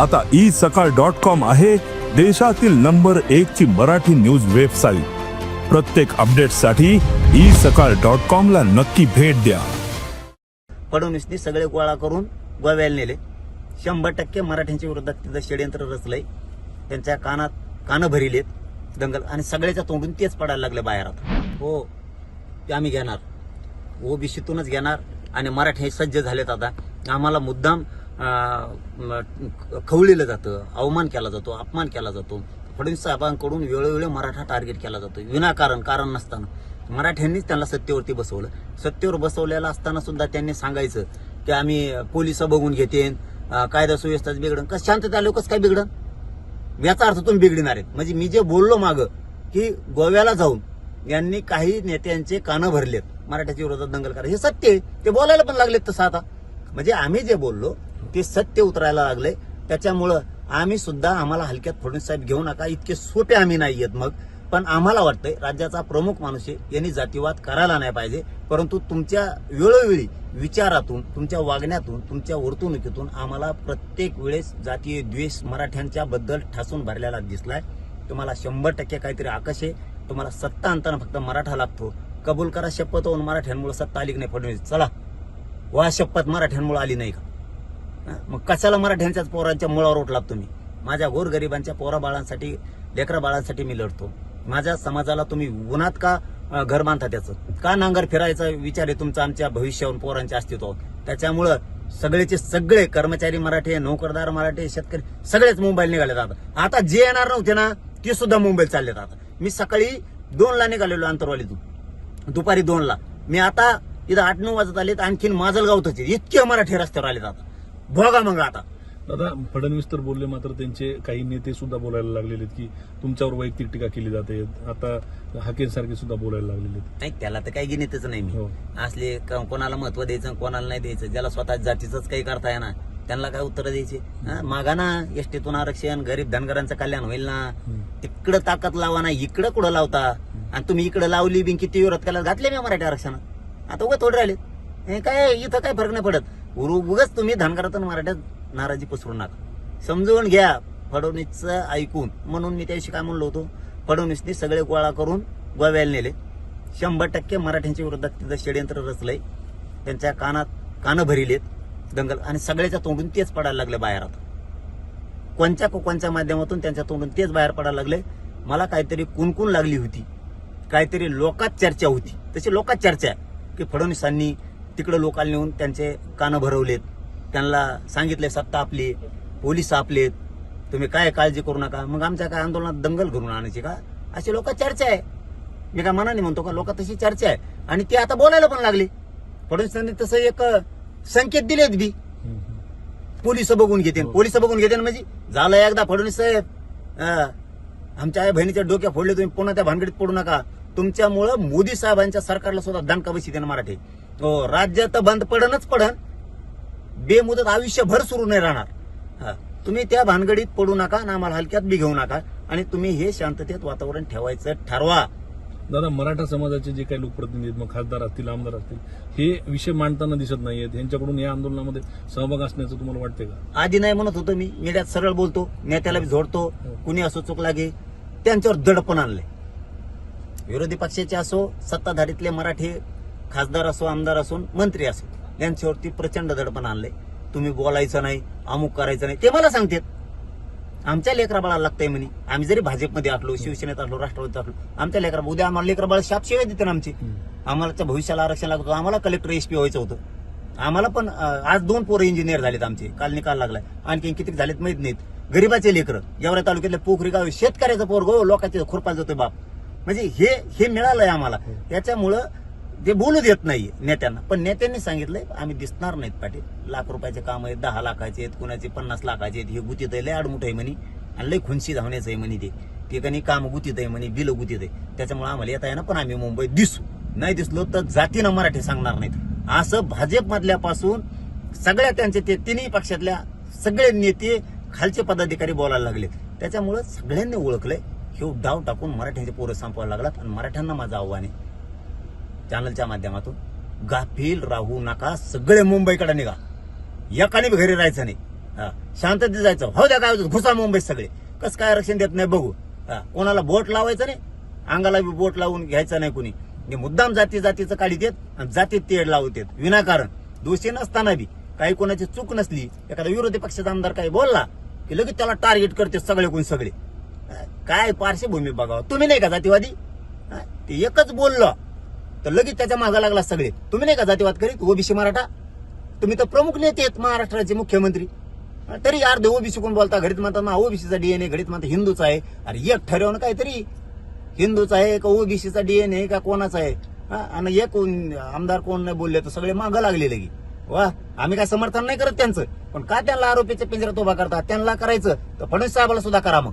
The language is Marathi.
आता ई सकाळ डॉट कॉम आहे देशातील नंबर एक ची मराठी न्यूज वेबसाईट. प्रत्येक अपडेटसाठी ई सकाळ डॉट कॉम ला नक्की भेट द्या. फडणवीसनी सगळे गोळा करून गोव्याला नेले. शंभर टक्के मराठ्यांच्या विरोधात तिथं षडयंत्र रचलंय. त्यांच्या कानात कानं भरिलेत दंगल आणि सगळ्याच्या तोंडून तेच पडायला लागले बाहेर आता. हो ते आम्ही घेणार. ओबीसीतूनच घेणार आणि मराठी हे सज्ज झालेत आता. आम्हाला मुद्दाम खवळलेलं जातं अवमान केला जातो अपमान केला जातो. फडणवीस साहेबांकडून वेळोवेळी मराठा टार्गेट केला जातो. विनाकारण कारण नसताना. मराठ्यांनीच त्यांना सत्तेवरती बसवलं. सत्तेवर बसवलेलं असताना सुद्धा त्यांनी सांगायचं की आम्ही पोलीस बघून घेतेन कायदा सुव्यवस्थाच बिघडन. कसं शांतता आलो हो, कसं काय बिघडन? याचा अर्थ तुम्ही बिघडणार आहेत. म्हणजे मी जे बोललो मागं की गोव्याला जाऊन यांनी काही नेत्यांचे कानं भरलेत. मराठ्याच्या विरोधात दंगल करा. हे सत्य आहे. ते बोलायला पण लागलेत तसं आता. म्हणजे आम्ही जे बोललो ते सत्य उतरायला लागले. त्याच्यामुळं आम्ही सुद्धा आम्हाला हलक्यात फडणवीस साहेब घेऊ नका. इतके सोपे आम्ही नाही आहेत मग. पण आम्हाला वाटतंय राज्याचा प्रमुख माणूस आहे. यांनी जातीवाद करायला नाही पाहिजे. परंतु तुमच्या वेळोवेळी विचारातून तुमच्या वागण्यातून तुमच्या वर्तणुकीतून आम्हाला प्रत्येक वेळेस जातीय द्वेष मराठ्यांच्या बद्दल ठासून भरलेला दिसलाय. तुम्हाला शंभर टक्के काहीतरी आकश आहे. तुम्हाला सत्ता आणताना फक्त मराठा लागतो. कबूल करा शपथ होऊन मराठ्यांमुळे सत्ता आली की नाही फडणवीस? चला. वा शपथ मराठ्यांमुळे आली नाही का? मग कशाला मराठ्यांच्याच पोरांच्या मुळावर उठलात तुम्ही? माझ्या गोरगरिबांच्या पोरा बाळांसाठी लेकरा बाळांसाठी मी लढतो. माझ्या समाजाला तुम्ही उन्हात का घर बांधता त्याचं? का नांगर फिरायचा विचार आहे तुमचा आमच्या भविष्यावर पोरांच्या अस्तित्वावर? त्याच्यामुळं सगळेचे सगळे कर्मचारी मराठी नोकरदार मराठी शेतकरी सगळेच मुंबईला निघाले जातात आता जे येणार नव्हते ना ते सुद्धा मुंबईत चालले जातात मी सकाळी दोनला निघालेलो आंतरवालीतून दुपारी दोनला. मी आता इथं आठ नऊ वाजत आलेत आणखीन माजलगावतच आहे. इतके मराठी रस्त्यावर आले जातात भोगा मग आता. दादा फडणवीस तर बोलले मात्र त्यांचे काही नेते सुद्धा बोलायला लागलेले आहेत की तुमच्यावर वैयक्तिक टीका केली जाते. आता हाकेंसारखे सुद्धा बोलायला लागलेले आहेत. नाही त्याला तर काही गिनीतच नाही मी. हो. असले क- कोणाला महत्त्व द्यायचं कोणाला नाही द्यायचं ज्याला स्वतः जातीचंच काही करता येणार त्यांना काय उत्तर द्यायचे? हा? मागा ना एसटीतून आरक्षण गरीब धनगरांचं कल्याण होईल ना. हम्म. तिकडं ताकद लावा ना इकडं कुठं लावता? आणि तुम्ही इकडं लावली बिन किती विरोध केला? घातले मी मराठी आरक्षणात. आता उगा थोडे राहिले. हे काय इथं काय फरक नाही पडत. उगाच तुम्ही धनगरातून मराठ्यात नाराजी पसरू नका. समजवून घ्या फडणवीसचं ऐकून. म्हणून मी त्याविषयी काय म्हणलो होतो? फडणवीसने सगळे गोळा करून गोव्याला नेले. शंभर टक्के मराठ्यांच्या विरोधात तिथं षडयंत्र रचलंय. त्यांच्या कानात कानं भरिलेत दंगल. आणि सगळ्याच्या तोंडून तेच पडायला लागले बाहेर आता. कोणत्या कोकणच्या माध्यमातून त्यांच्या तोंडून तेच बाहेर पडायला लागले? मला काहीतरी कुणकुण लागली होती. काहीतरी लोकात चर्चा होती. तशी लोकात चर्चा आहे की फडणवीसांनी तिकडे लोकांना नेऊन त्यांचे कानं भरवलेत. त्यांना सांगितले सत्ता आपली पोलीस आपलेत. तुम्ही काय काळजी करू नका. मग आमच्या काय आंदोलनात दंगल घडून आणायची का? अशी लोक चर्चा आहे. मी काय मनाने म्हणतो का? लोक तशी चर्चा आहे. आणि ती आता बोलायला पण लागली. फडणवीसांनी तसं एक संकेत दिलेत बी. पोलीस बघून घेते. हो. पोलीस बघून घेते म्हणजे झालं एकदा फडणवीस साहेब. आमच्या आई बहिणीच्या डोक्या फोडले तुम्ही. पुन्हा त्या भानगडीत पडू नका. तुमच्यामुळं मोदी साहेबांच्या सरकारला सुद्धा दणका बशी मराठी हो राज्य तर बंद पडणच पडन. बेमुदत आयुष्यभर सुरू नाही राहणार. हा. तुम्ही त्या भानगडीत पडू नका आणि आम्हाला हलक्यात बी घेऊ नका आणि तुम्ही हे शांततेत वातावरण ठेवायचं ठरवा. दादा मराठा समाजाचे जे काही लोकप्रतिनिधी मग खासदार असतील आमदार असतील हे विषय मांडताना दिसत नाहीयेत. यांच्याकडून या आंदोलनामध्ये सहभाग असण्याचं तुम्हाला वाटतंय का? आधी नाही म्हणत होतो मी. मीडियात सरळ बोलतो. नेत्याला बी झोडतो हो. कुणी असो चूक लागे त्यांच्यावर दडपण आणले विरोधी पक्षाचे असो सत्ताधारीतले मराठी खासदार असो आमदार असो मंत्री असो यांच्यावरती प्रचंड दडपण आणले. तुम्ही बोलायचं नाही अमुक करायचं नाही ते मला सांगतात. आमच्या लेकरा बाळाला लागतंय म्हणे. आम्ही जरी भाजपमध्ये असलो शिवसेनेत असलो राष्ट्रवादीत असलो आमच्या लेकरा उद्या आम्हाला लेकरा बाळ शाप शिवाय देते ना आमची. आम्हाला भविष्याला आरक्षण लागत. होतं आम्हाला कलेक्टर एसपी व्हायचं होतं. आम्हाला पण आज दोन पोरं इंजिनियर झालेत आमचे. काल निकाल लागलाय. आणखी किती झालेत माहीत नाहीत. गरीबाचे लेकर. गेवरा तालुक्यातले पोखरी गाव शेतकऱ्याचं पोर गो लोकांचे खुरपाल जातोय बाप. म्हणजे हे हे मिळालंय आम्हाला. त्याच्यामुळं ते बोलू देत नाही नेत्यांना. पण नेत्यांनी सांगितलंय आम्ही दिसणार नाहीत पाटील. लाख रुपयाचे काम आहेत दहा लाखाचे आहेत कुणाचे पन्नास लाखाचे आहेत हे गुतीत आहे लय आडमुठ आहे म्हणे. आणि लय खुनशी धावण्याचं आहे म्हणे ते. ठिकाणी काम गुतीत आहे म्हणे बिल गुतीत आहे. त्याच्यामुळे आम्हाला येता येणार पण आम्ही मुंबईत दिसू. नाही दिसलो तर जातीनं मराठी सांगणार नाहीत. असं भाजपमधल्यापासून सगळ्या त्यांचे ते तिन्ही पक्षातल्या सगळे नेते खालचे पदाधिकारी बोलायला लागले त्याच्यामुळं सगळ्यांनी ओळखलंय हे डाव टाकून मराठ्यांचे पोरं संपवायला लागलात. आणि मराठ्यांना माझं आव्हान आहे चॅनलच्या माध्यमातून. गाफील राहू नका सगळे मुंबईकडे निघा. एकाने बी घरी राहायचं नाही. हा शांततेत जायचं. हो द्या काय घुसा मुंबईत सगळे. कसं काय आरक्षण देत नाही बघू. हा कोणाला बोट लावायचं नाही? अंगाला बी बोट लावून घ्यायचं नाही कुणी. मुद्दाम जाती जातीचं काढी देत आणि जातीत तेड लावत येत विनाकारण. दोषी नसताना बी. काही कोणाची चूक नसली एखादा विरोधी पक्षाचा आमदार काही बोलला की लगेच त्याला टार्गेट करते सगळे कोण सगळे. काय पार्श्वभूमी बघावं? तुम्ही नाही का जातीवादी? हा, ते एकच बोललं. तर लगेच त्याच्या मागा लागला सगळे. तुम्ही नाही का जातीवाद करीत? ओबीसी मराठा? तुम्ही तर प्रमुख नेते आहेत महाराष्ट्राचे मुख्यमंत्री. तरी अर्धे ओबीसी कोण बोलता? घडीत म्हणतात ना ओबीसीचा डीएनए घडीत म्हणतात हिंदूचा आहे. अरे एक ठरवणं काहीतरी. हिंदूचा आहे का ओबीसीचा डीएनए का कोणाचा आहे? हा, आणि एक कोण- आमदार कोण नाही बोलले तर सगळे मागं लागले लगी. वा आम्ही काय समर्थन नाही करत त्यांचं. पण का त्यांना आरोपीच्या पिंजऱ्यात उभा करतात? त्यांना करायचं. तर फडणवीस साहेबाला सुद्धा करा मग.